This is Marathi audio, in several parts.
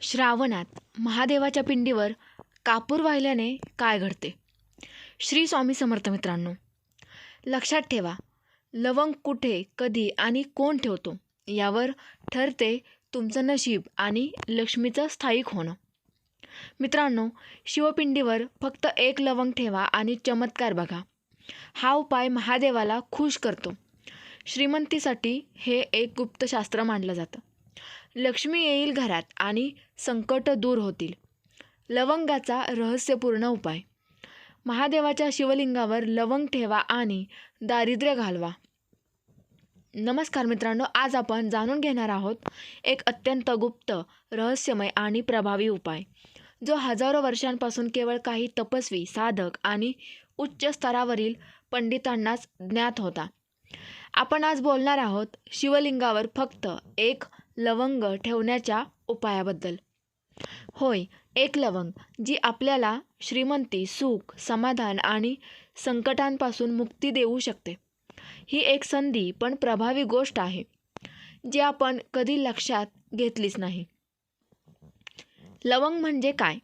श्रावणात महादेवाच्या पिंडीवर कापूर वाहिल्याने काय घडते? श्री स्वामी समर्थ मित्रांनो लक्षात ठेवा लवंग कुठे कधी आणि कोण ठेवतो यावर ठरते तुमचं नशीब आणि लक्ष्मीचं स्थायिक होणं. मित्रांनो शिवपिंडीवर फक्त एक लवंग ठेवा आणि चमत्कार बघा. हा उपाय महादेवाला खुश करतो. श्रीमंतीसाठी हे एक गुप्तशास्त्र मानलं जातं. लक्ष्मी येईल घरात आणि संकट दूर होतील. लवंगाचा रहस्यपूर्ण उपाय. महादेवाच्या शिवलिंगावर लवंग ठेवा आणि दारिद्र्य घालवा. नमस्कार मित्रांनो आज आपण जाणून घेणार आहोत एक अत्यंत गुप्त रहस्यमय आणि प्रभावी उपाय जो हजारो वर्षांपासून केवळ काही तपस्वी साधक आणि उच्च स्तरावरील पंडितांनाच ज्ञात होता. आपण आज बोलणार आहोत शिवलिंगावर फक्त एक लवंग ठेवण्याच्या उपायाबद्दल. होय एक लवंग जी आपल्याला श्रीमंती सुख समाधान आणि संकटांपासून मुक्ती देऊ शकते. ही एक संधी पण प्रभावी गोष्ट आहे जी आपण कधी लक्षात घेतलीच नाही. लवंग म्हणजे काय?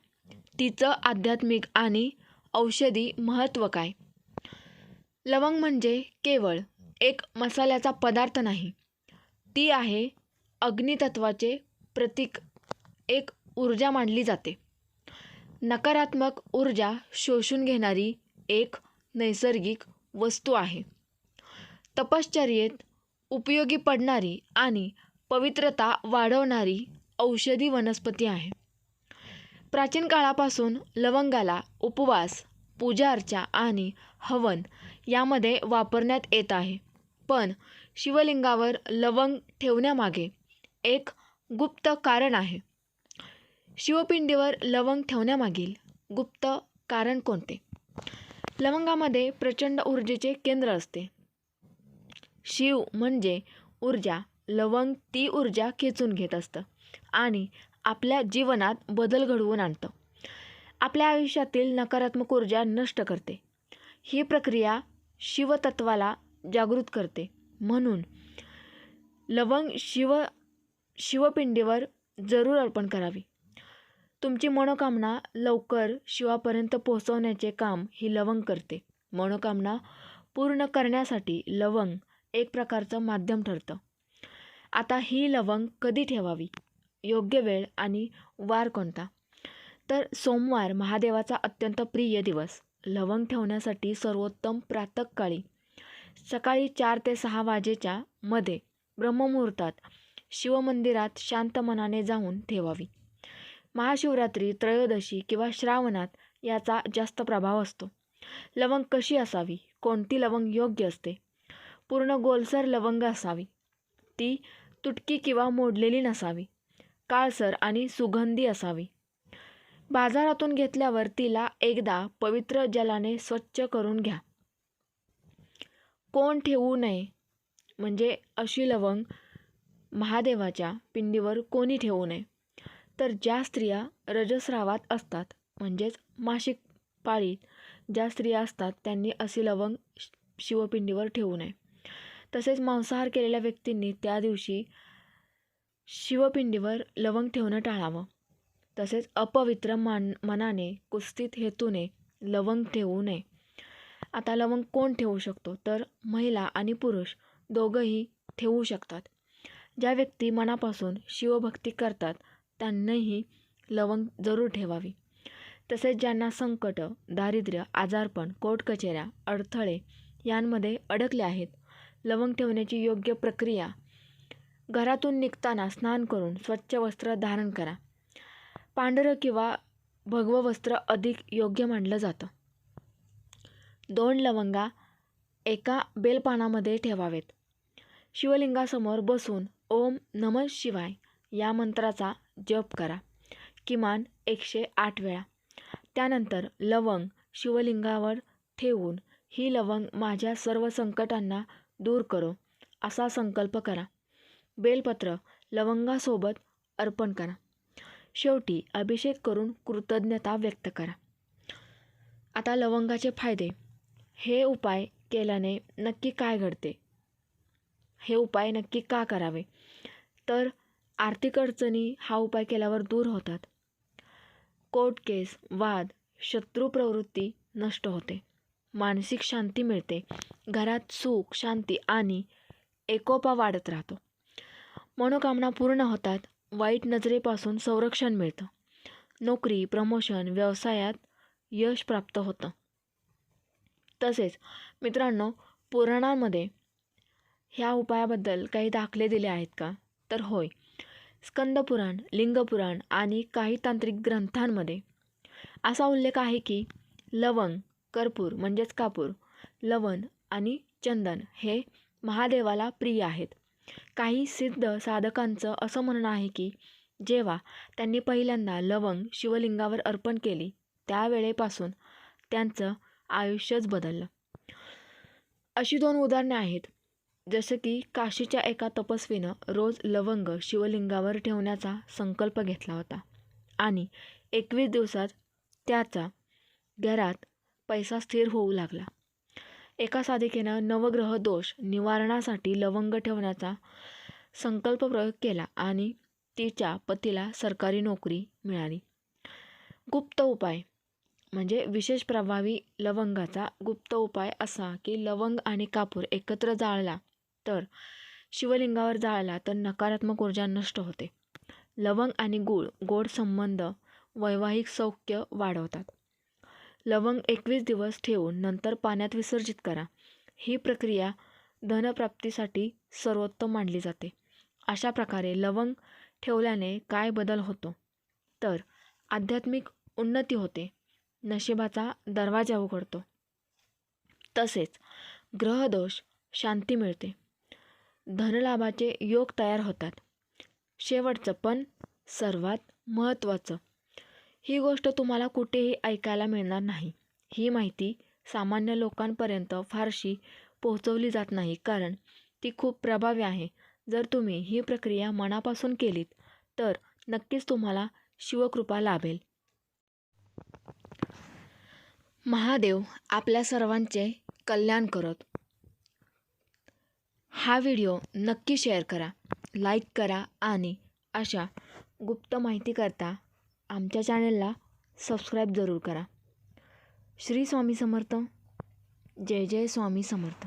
तिचं आध्यात्मिक आणि औषधी महत्त्व काय? लवंग म्हणजे केवळ एक मसाल्याचा पदार्थ नाही ती आहे अग्नितत्वाचे प्रतीक एक ऊर्जा मानली जाते. नकारात्मक ऊर्जा शोषून घेणारी एक नैसर्गिक वस्तू आहे. तपश्चर्येत उपयोगी पडणारी आणि पवित्रता वाढवणारी औषधी वनस्पती आहे. प्राचीन काळापासून लवंगाला उपवास पूजा अर्चा आणि हवन यामध्ये वापरण्यात येत आहे. पण शिवलिंगावर लवंग ठेवण्यामागे एक गुप्त कारण आहे. शिवपिंडीवर लवंग ठेवण्यामागील गुप्त कारण कोणते? लवंगामध्ये प्रचंड ऊर्जेचे केंद्र असते. शिव म्हणजे ऊर्जा लवंग ती ऊर्जा खेचून घेत असतं आणि आपल्या जीवनात बदल घडवून आणतं. आपल्या आयुष्यातील नकारात्मक ऊर्जा नष्ट करते. ही प्रक्रिया शिवतत्वाला जागृत करते. म्हणून लवंग शिव शिवपिंडीवर जरूर अर्पण करावी. तुमची मनोकामना लवकर शिवापर्यंत पोहोचवण्याचे काम ही लवंग करते. मनोकामना पूर्ण करण्यासाठी लवंग एक प्रकारचं माध्यम ठरतं. आता ही लवंग कधी ठेवावी? योग्य वेळ आणि वार कोणता? तर सोमवार महादेवाचा अत्यंत प्रिय दिवस. लवंग ठेवण्यासाठी सर्वोत्तम प्रातःकाळी सकाळी चार ते सहा वाजेच्या मध्ये ब्रह्ममुहूर्तात शिवमंदिरात शांत मनाने जाऊन ठेवावी. महाशिवरात्री त्रयोदशी किंवा श्रावणात याचा जास्त प्रभाव असतो. लवंग कशी असावी? कोणती लवंग योग्य असते? पूर्ण गोलसर लवंग असावी. ती तुटकी किंवा मोडलेली नसावी. काळसर आणि सुगंधी असावी. बाजारातून घेतल्यावर तिला एकदा पवित्र जलाने स्वच्छ करून घ्या. कोण ठेवू नये? म्हणजे अशी लवंग महादेवाच्या पिंडीवर कोणी ठेवू नये. तर ज्या स्त्रिया रजस्रावात असतात म्हणजेच मासिक पाळीत ज्या स्त्रिया असतात त्यांनी असे लवंग शिवपिंडीवर ठेवू नये. तसेच मांसाहार केलेल्या व्यक्तींनी त्या दिवशी शिवपिंडीवर लवंग ठेवणं टाळावं. तसेच अपवित्र मान मनाने कुस्तीत हेतूने लवंग ठेवू नये. आता लवंग कोण ठेवू शकतो? तर महिला आणि पुरुष दोघंही ठेवू शकतात. ज्या व्यक्ती मनापासून शिवभक्ती करतात त्यांनाही लवंग जरूर ठेवावी. तसेच ज्यांना संकट दारिद्र्य आजारपण कोर्टकचेऱ्या अडथळे यांमध्ये अडकले आहेत लवंग ठेवण्याची योग्य प्रक्रिया घरातून निघताना स्नान करून स्वच्छ वस्त्र धारण करा. पांढरं किंवा भगवं वस्त्र अधिक योग्य मानलं जातं. दोन लवंगा एका बेलपानामध्ये ठेवावेत. शिवलिंगासमोर बसून ओम नम शिवाय या मंत्राचा जप करा. किमान एकशे आठ वेळा. त्यानंतर लवंग शिवलिंगावर ठेवून ही लवंग माझ्या सर्व संकटांना दूर करो असा संकल्प करा. बेलपत्र लवंगासोबत अर्पण करा. शेवटी अभिषेक करून कृतज्ञता व्यक्त करा. आता लवंगाचे फायदे. हे उपाय केल्याने नक्की काय घडते? हे उपाय नक्की का करावे? तर आर्थिक अडचणी हा उपाय केल्यावर दूर होतात. कोर्ट केस वाद शत्रू प्रवृत्ती नष्ट होते. मानसिक शांती मिळते. घरात सुख शांती आणि एकोपा वाढत राहतो. मनोकामना पूर्ण होतात. वाईट नजरेपासून संरक्षण मिळतं. नोकरी प्रमोशन व्यवसायात यश प्राप्त होतं. तसेच मित्रांनो पुराणांमध्ये ह्या उपायाबद्दल काही दाखले दिले आहेत का? तर होय. स्कंदपुराण लिंगपुराण आणि काही तांत्रिक ग्रंथांमध्ये असा उल्लेख आहे की लवंग कर्पूर म्हणजेच कापूर लवण आणि चंदन हे महादेवाला प्रिय आहेत. काही सिद्ध साधकांचं असं म्हणणं आहे की जेव्हा त्यांनी पहिल्यांदा लवंग शिवलिंगावर अर्पण केली त्यावेळेपासून त्यांचं आयुष्यच बदललं. अशी दोन उदाहरणे आहेत. जसं की काशीच्या एका तपस्वीनं रोज लवंग शिवलिंगावर ठेवण्याचा संकल्प घेतला होता. आणि एकवीस दिवसात त्याचा घरात पैसा स्थिर होऊ लागला. एका साधिकेनं नवग्रह दोष निवारणासाठी लवंग ठेवण्याचा संकल्प प्रयोग केला आणि तिच्या पतीला सरकारी नोकरी मिळाली. गुप्त उपाय म्हणजे विशेष प्रभावी लवंगाचा गुप्त उपाय असा की लवंग आणि कापूर एकत्र जाळला तर शिवलिंगावर जाळला तर नकारात्मक ऊर्जा नष्ट होते. लवंग आणि गूळ गोड संबंध वैवाहिक सौख्य वाढवतात. लवंग एकवीस दिवस ठेवून नंतर पाण्यात विसर्जित करा. ही प्रक्रिया धनप्राप्तीसाठी सर्वोत्तम मानली जाते. अशा प्रकारे लवंग ठेवल्याने काय बदल होतो? तर आध्यात्मिक उन्नती होते. नशिबाचा दरवाजा उघडतो. तसेच ग्रहदोष शांती मिळते. धनलाभाचे योग तयार होतात. शेवटचं पण सर्वात महत्त्वाचं. ही गोष्ट तुम्हाला कुठेही ऐकायला मिळणार नाही. ही माहिती सामान्य लोकांपर्यंत फारशी पोहोचवली जात नाही कारण ती खूप प्रभावी आहे. जर तुम्ही ही प्रक्रिया मनापासून केलीत तर नक्कीच तुम्हाला शिवकृपा लाभेल. महादेव आपल्या सर्वांचे कल्याण करत हा व्हिडिओ नक्की शेअर करा लाईक करा आणि अशा गुप्त माहितीकरता आमच्या चॅनलला सबस्क्राईब जरूर करा. श्री स्वामी समर्थ. जय जय स्वामी समर्थ.